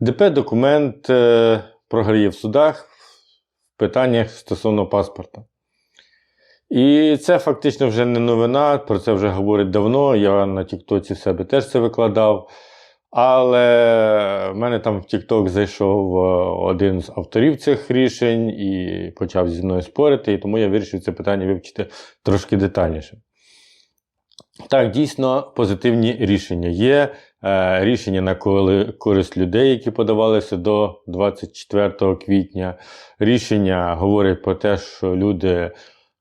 ДП документ е, програє в судах в питаннях стосовно паспорта. І це фактично вже не новина, про це вже говорять давно. Я на Тіктоці в себе теж це викладав. Але в мене там в Тікток зайшов е, один з авторів цих рішень і почав зі мною спорити, і тому я вирішив це питання вивчити трошки детальніше. Так, дійсно, позитивні рішення є. Е, Рішення на користь людей, які подавалися до 24 квітня. Рішення говорить про те, що люди,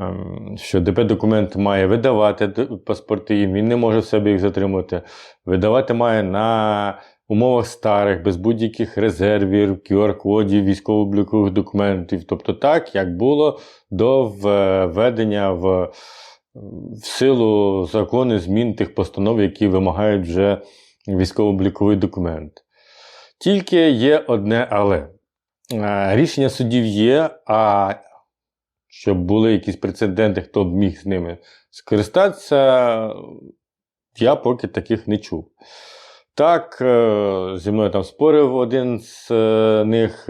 ем, що ДП документ має видавати паспорти їм, він не може в себе їх затримати. Видавати має на умовах старих, без будь-яких резервів, QR-кодів, військово-облікових документів. Тобто так, як було до введення в, в силу закону змін тих постанов, які вимагають вже військово-обліковий документ. Тільки є одне але. Е, Рішення судів є, а щоб були якісь прецеденти, хто б міг з ними скористатися, я поки таких не чув. Так, е, зі мною там спорив один з е, них.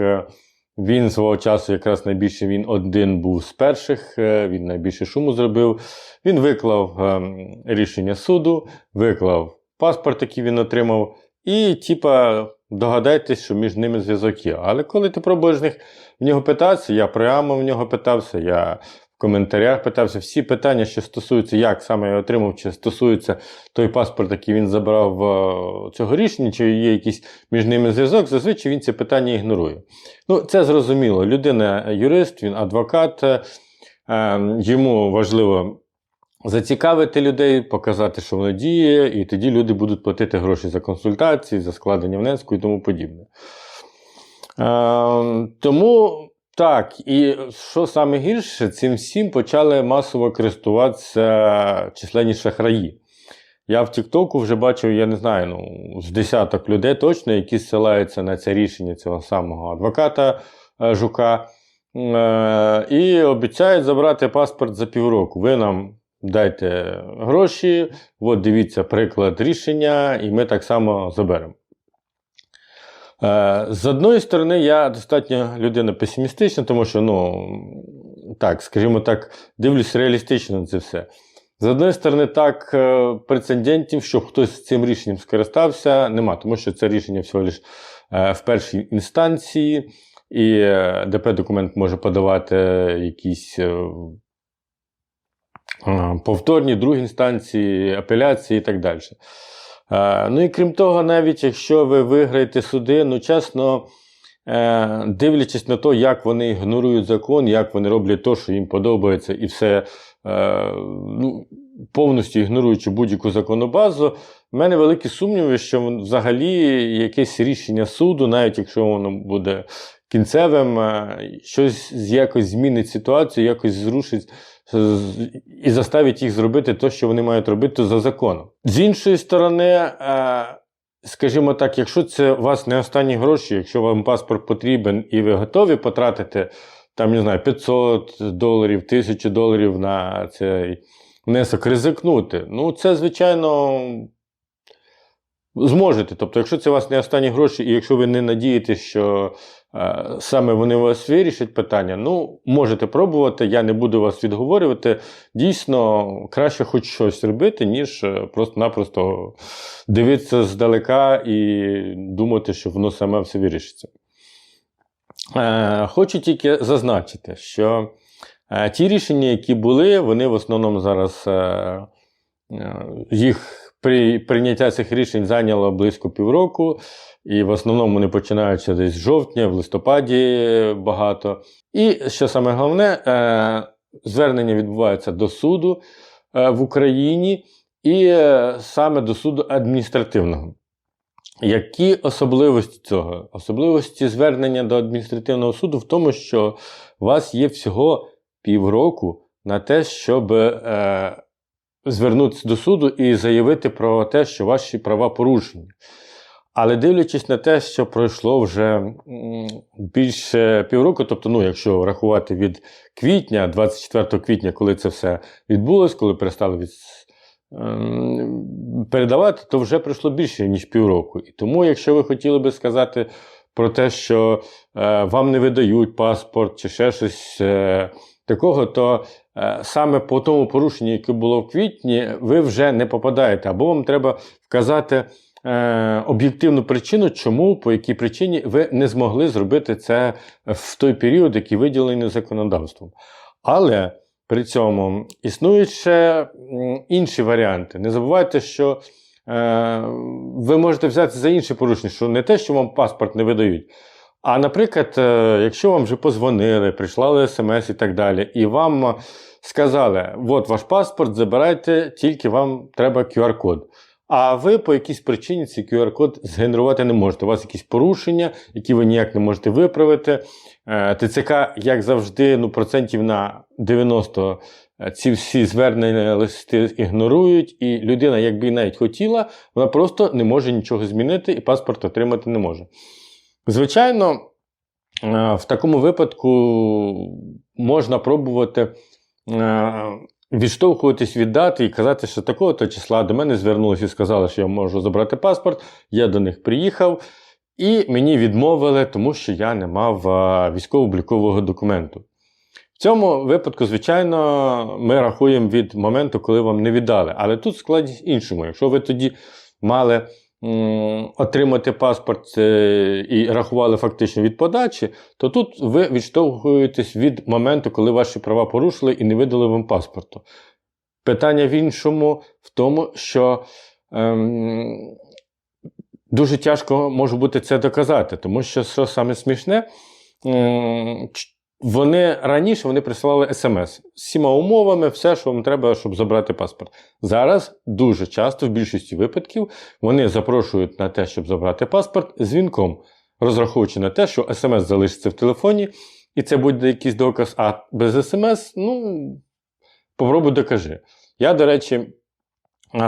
Він свого часу якраз найбільше він один був з перших, він найбільше шуму зробив. Він виклав ем, рішення суду, виклав паспорт, який він отримав, і, типа, догадайтесь, що між ними зв'язок є. Але коли ти пробуєш з них в нього питатися, я прямо в нього питався, я в коментарях питався, всі питання, що стосуються, як саме я отримав, чи стосується той паспорт, який він забрав е, цього рішення, чи є якийсь між ними зв'язок, зазвичай він ці питання ігнорує. Ну, це зрозуміло. Людина юрист, він адвокат, е, йому важливо зацікавити людей, показати, що воно діє, і тоді люди будуть платити гроші за консультації, за складення внеску і тому подібне. Е, тому так, і що саме гірше, цим всім почали масово користуватися численні шахраї. Я в Тіктоку вже бачив, я не знаю, ну, з десяток людей точно, які ссилаються на це рішення цього самого адвоката е, Жука. Е, і обіцяють забрати паспорт за півроку. Ви нам дайте гроші, от дивіться приклад рішення, і ми так само заберемо. Е, З одної сторони, я достатньо людина песимістична, тому що, ну, так, скажімо так, дивлюсь реалістично на це все. З одної сторони, так, е, прецедентів, щоб хтось цим рішенням скористався, нема, тому що це рішення всього лиш е, в першій інстанції, і ДП документ може подавати якісь повторні, другі інстанції, апеляції і так далі. Ну і крім того, навіть якщо ви виграєте суди, ну чесно, е, дивлячись на те, як вони ігнорують закон, як вони роблять те, що їм подобається, і все е, ну, повністю ігноруючи будь-яку законну базу, в мене великі сумніви, що взагалі якесь рішення суду, навіть якщо воно буде кінцевим, е, щось якось змінить ситуацію, якось зрушить і заставить їх зробити те, що вони мають робити за законом. З іншої сторони, е, скажімо так, якщо це у вас не останні гроші, якщо вам паспорт потрібен і ви готові потратити там, не знаю, 500 доларів, 1000 доларів на цей внесок, ризикнути, ну це, звичайно. Зможете. Тобто, якщо це у вас не останні гроші, і якщо ви не надієтесь, що саме вони у вас вирішать питання, ну, можете пробувати, я не буду вас відговорювати. Дійсно, краще хоч щось робити, ніж е, просто-напросто дивитися здалека і думати, що воно саме все вирішиться. Е, хочу тільки зазначити, що е, ті рішення, які були, вони в основному зараз е, е, їх при прийняття цих рішень зайняло близько півроку, і в основному вони починаються десь з жовтня, в листопаді багато. І що саме головне, е, звернення відбувається до суду е, в Україні і е, саме до суду адміністративного. Які особливості цього? Особливості звернення до адміністративного суду в тому, що у вас є всього півроку на те, щоб звернутися до суду і заявити про те, що ваші права порушені. Але дивлячись на те, що пройшло вже більше півроку, тобто, ну, якщо рахувати від квітня, 24 квітня, коли це все відбулось, коли перестали від, ем, передавати, то вже пройшло більше, ніж півроку. І тому, якщо ви хотіли би сказати про те, що е, вам не видають паспорт чи ще щось е, такого, то саме по тому порушенню, яке було в квітні, ви вже не попадаєте. Або вам треба вказати е, об'єктивну причину, чому, по якій причині ви не змогли зробити це в той період, який виділений законодавством. Але при цьому існують ще інші варіанти. Не забувайте, що е, ви можете взяти за інше порушення, що не те, що вам паспорт не видають. А, наприклад, е, якщо вам вже позвонили, прийшла смс і так далі, і вам е, сказали, от ваш паспорт, забирайте, тільки вам треба QR-код. А ви по якійсь причині цей QR-код згенерувати не можете. У вас якісь порушення, які ви ніяк не можете виправити. Е, ТЦК, як завжди, ну, процентів на 90 е, ці всі звернення листи ігнорують, і людина, якби і навіть хотіла, вона просто не може нічого змінити і паспорт отримати не може. Звичайно, е, в такому випадку можна пробувати відштовхуватись від дати і казати, що такого то числа до мене звернулися і сказали, що я можу забрати паспорт. Я до них приїхав, і мені відмовили, тому що я не мав е, військово-облікового документу. В цьому випадку, звичайно, ми рахуємо від моменту, коли вам не віддали. Але тут складність іншому. Якщо ви тоді мали отримати паспорт е, і рахували фактично від подачі, то тут ви відштовхуєтесь від моменту, коли ваші права порушили і не видали вам паспорту. Питання в іншому, в тому, що ем, дуже тяжко може бути це доказати, тому що що саме смішне, м, ч- вони раніше вони присилали смс з всіма умовами, все, що вам треба, щоб забрати паспорт. Зараз дуже часто, в більшості випадків, вони запрошують на те, щоб забрати паспорт дзвінком, розраховуючи на те, що смс залишиться в телефоні, і це буде якийсь доказ, а без смс, ну, попробуй докажи. Я, до речі,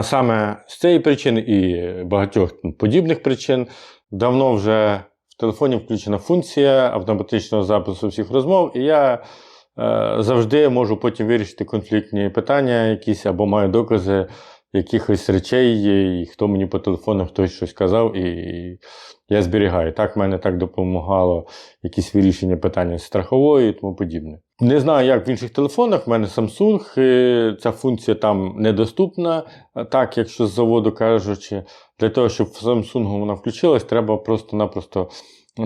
саме з цієї причини і багатьох подібних причин давно вже телефоні включена функція автоматичного запису всіх розмов, і я е, завжди можу потім вирішити конфліктні питання, якісь або маю докази якихось речей, і хто мені по телефону хтось щось казав, і я зберігаю. Так мене так допомагало якісь вирішення питання страхової і тому подібне. Не знаю, як в інших телефонах, в мене Samsung, ця функція там недоступна, так, якщо з заводу кажучи, для того, щоб в Samsung вона включилась, треба просто-напросто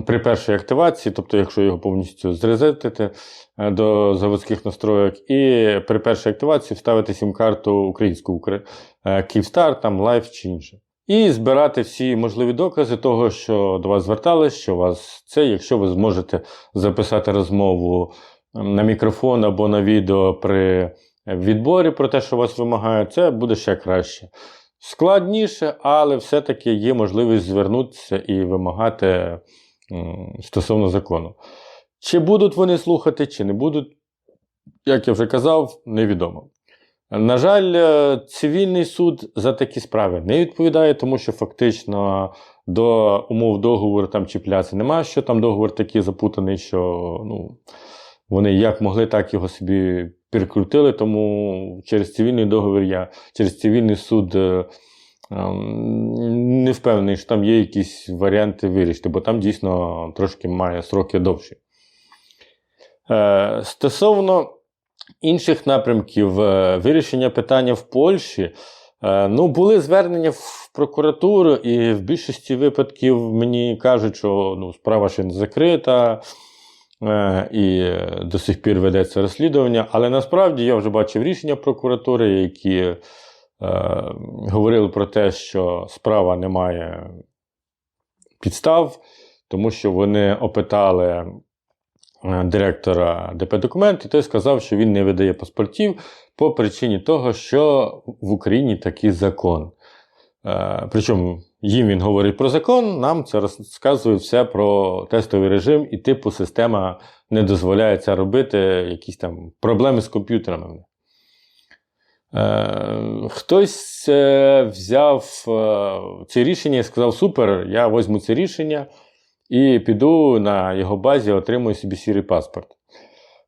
при першій активації, тобто, якщо його повністю зрезетити е, до заводських настроєк, і при першій активації вставити сім-карту українську Укр- е, там Live чи інше. І збирати всі можливі докази того, що до вас звертались, що у вас це, якщо ви зможете записати розмову на мікрофон або на відео при відборі про те, що вас вимагає, це буде ще краще. Складніше, але все-таки є можливість звернутися і вимагати стосовно закону. Чи будуть вони слухати, чи не будуть, як я вже казав, невідомо. На жаль, е, цивільний суд за такі справи не відповідає, тому що фактично до умов договору там чіплятися немає, що там договор такий запутаний, що ну, вони як могли, так його собі перекрутили, тому через цивільний договір я через цивільний суд е, ем, не впевнений, що там є якісь варіанти вирішити, бо там дійсно трошки має сроки довші. Е, Стосовно інших напрямків е, вирішення питання в Польщі. е, Ну, були звернення в прокуратуру, і в більшості випадків мені кажуть, що ну, справа ще не закрита, е, і до сих пір ведеться розслідування. Але насправді я вже бачив рішення прокуратури, які говорили про те, що справа не має підстав, тому що вони опитали е, директора ДП документ, і той сказав, що він не видає паспортів по причині того, що в Україні такий закон. Е, Причому їм він говорить про закон, нам це розказує все про тестовий режим, і типу система не дозволяє це робити, якісь там проблеми з комп'ютерами. Е, Хтось е, взяв е, це рішення і сказав: Супер, я візьму це рішення і піду на його базі, отримую собі сірий паспорт.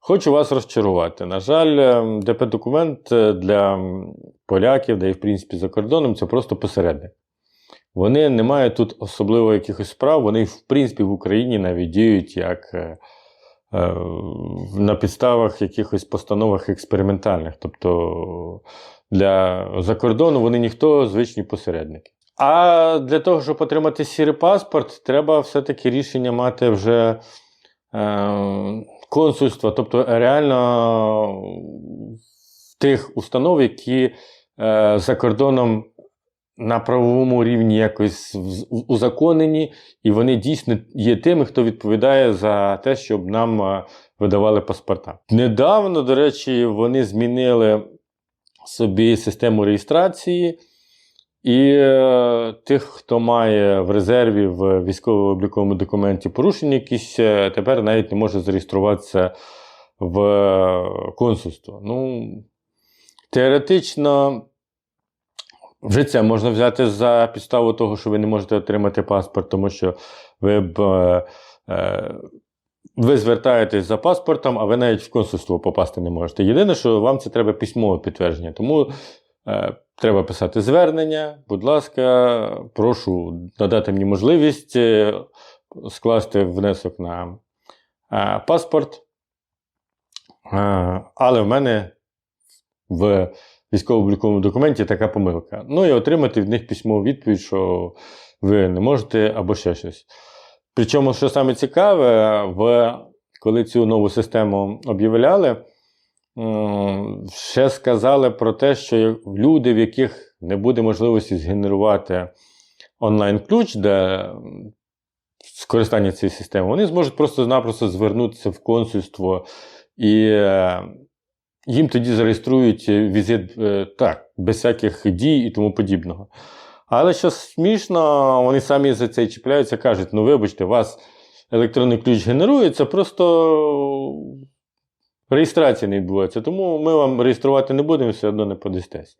Хочу вас розчарувати. На жаль, ДП-документ для поляків, де і в принципі за кордоном, це просто посередник. Вони не мають тут особливо якихось справ, вони, в принципі, в Україні навіть діють як на підставах якихось постановах експериментальних. Тобто для за кордону вони ніхто звичні посередники. А для того, щоб отримати сірий паспорт, треба все-таки рішення мати вже е, консульства, тобто реально тих установ, які е, за кордоном на правовому рівні якось узаконені, і вони дійсно є тими, хто відповідає за те, щоб нам е, видавали паспорта. Недавно, до речі, вони змінили собі систему реєстрації. І е, тих, хто має в резерві в військово-обліковому документі порушення якісь, е, тепер навіть не може зареєструватися в е, консульство. Ну, теоретично, вже це можна взяти за підставу того, що ви не можете отримати паспорт, тому що ви б. е, е, ви звертаєтесь за паспортом, а ви навіть в консульство попасти не можете. Єдине, що вам це треба письмове підтвердження. Тому е, треба писати звернення. Будь ласка, прошу надати мені можливість е, скласти внесок на е, паспорт. Е, але в мене в військово-обліковому документі така помилка. Ну і отримати від них письмову відповідь, що ви не можете або ще щось. Причому, що саме цікаве, в, коли цю нову систему об'являли, ще сказали про те, що люди, в яких не буде можливості згенерувати онлайн-ключ для скористання цієї системи, вони зможуть просто-напросто звернутися в консульство і е, їм тоді зареєструють візит е, так, без всяких дій і тому подібного. Але що смішно, вони самі за це чіпляються, кажуть: ну, вибачте, у вас електронний ключ генерується, просто реєстрація не відбувається. Тому ми вам реєструвати не будемо, все одно не подастесь.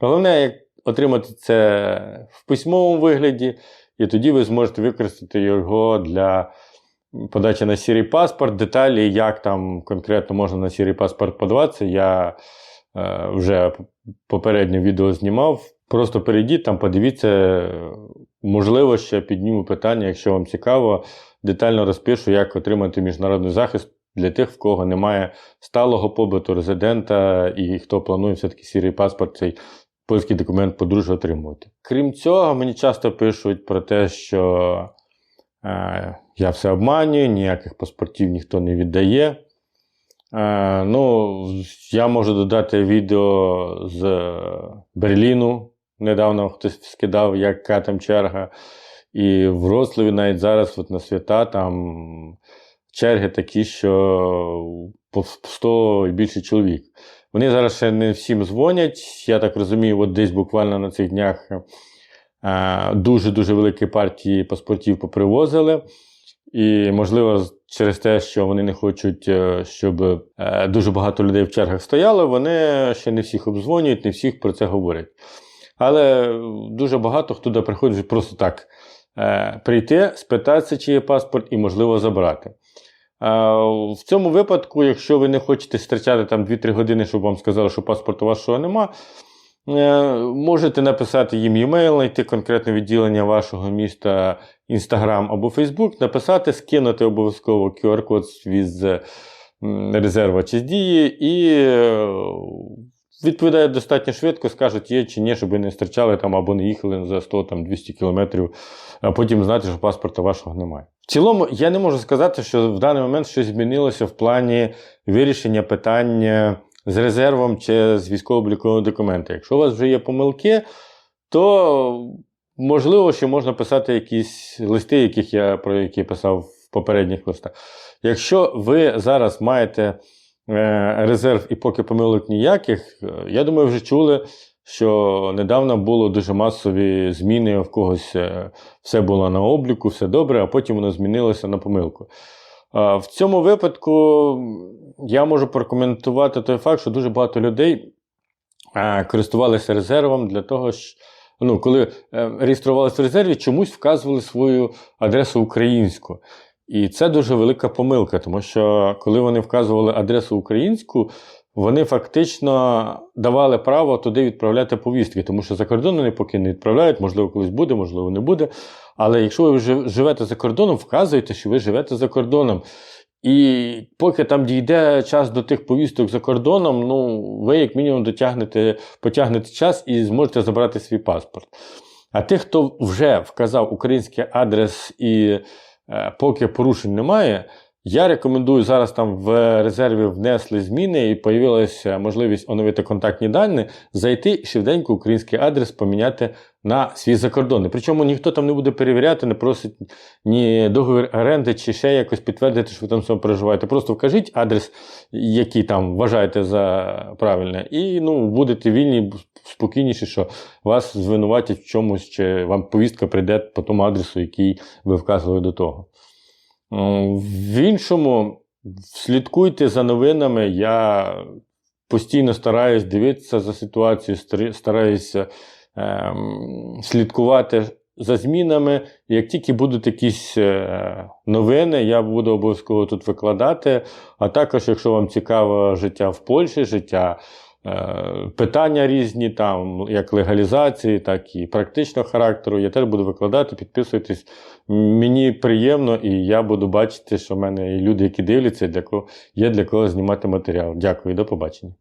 Головне, як отримати це в письмовому вигляді, і тоді ви зможете використати його для подачі на сірий паспорт. Деталі, як там конкретно можна на сірий паспорт подаватися, я е, вже попереднє відео знімав. Просто перейдіть там, подивіться, можливо, ще підніму питання, якщо вам цікаво, детально розпишу, як отримати міжнародний захист для тих, в кого немає сталого побуту, резидента і хто планує все-таки сірий паспорт, цей польський документ подружжя отримувати. Крім цього, мені часто пишуть про те, що я все обманюю, ніяких паспортів ніхто не віддає. Е, ну, я можу додати відео з Берліну. Недавно хтось скидав, яка там черга. І в Рославі навіть зараз от на свята там черги такі, що по 100 і більше чоловік. Вони зараз ще не всім дзвонять. Я так розумію, от десь буквально на цих днях е, дуже-дуже великі партії паспортів попривозили. І, можливо, через те, що вони не хочуть, е, щоб е, дуже багато людей в чергах стояло, вони ще не всіх обдзвонюють, не всіх про це говорять. Але дуже багато хто туди приходить просто так е, прийти, спитатися, чи є паспорт, і, можливо, забрати. В цьому випадку, якщо ви не хочете стрічати там 2-3 години, щоб вам сказали, що паспорту вашого нема, е, можете написати їм e-mail, знайти конкретне відділення вашого міста, Instagram або Facebook, написати, скинути обов'язково QR-код м, резерва чи з дії, і е, відповідають достатньо швидко, скажуть, є чи ні, щоб ви не стрічали там або не їхали за 100-200 кілометрів, а потім знати, що паспорта вашого немає. В цілому, я не можу сказати, що в даний момент щось змінилося в плані вирішення питання з резервом чи з військово-облікового документа. Якщо у вас вже є помилки, то можливо, ще можна писати якісь листи, яких я, про які писав в попередніх листах. Якщо ви зараз маєте е, резерв і поки помилок ніяких, е, я думаю, вже чули, що недавно було дуже масові зміни в когось. е, все було на обліку, все добре, а потім воно змінилося на помилку. А, В цьому випадку я можу прокоментувати той факт, що дуже багато людей користувалися резервом для того, що ну, коли е, реєструвалися в резерві, чомусь вказували свою адресу українську. І це дуже велика помилка, тому що коли вони вказували адресу українську, вони фактично давали право туди відправляти повістки, тому що за кордон вони поки не відправляють, можливо, колись буде, можливо, не буде. Але якщо ви живете за кордоном, вказуйте, що ви живете за кордоном. І поки там дійде час до тих повісток за кордоном, ну ви як мінімум дотягнете, потягнете час і зможете забрати свій паспорт. А тих, хто вже вказав український адрес і е, поки порушень немає, я рекомендую зараз там в резерві внесли зміни і появилася можливість оновити контактні дані, зайти швиденько український адрес поміняти на свій закордонний. Причому ніхто там не буде перевіряти, не просить ні договір оренди чи ще якось підтвердити, що ви там саме проживаєте. Просто вкажіть адрес, який там вважаєте за правильне, і ну, будете вільні, спокійніші, що вас звинуватять в чомусь, чи вам повістка прийде по тому адресу, який ви вказували до того. М, В іншому, слідкуйте за новинами. Я постійно стараюсь дивитися за ситуацією, стараюся ем, слідкувати за змінами. Як тільки будуть якісь е, новини, я буду обов'язково тут викладати. А також, якщо вам цікаво життя в Польщі, життя. Е, Питання різні, там, як легалізації, так і практичного характеру. Я теж буду викладати, підписуйтесь. Мені приємно, і я буду бачити, що в мене є люди, які дивляться, для кого є для кого знімати матеріал. Дякую, до побачення.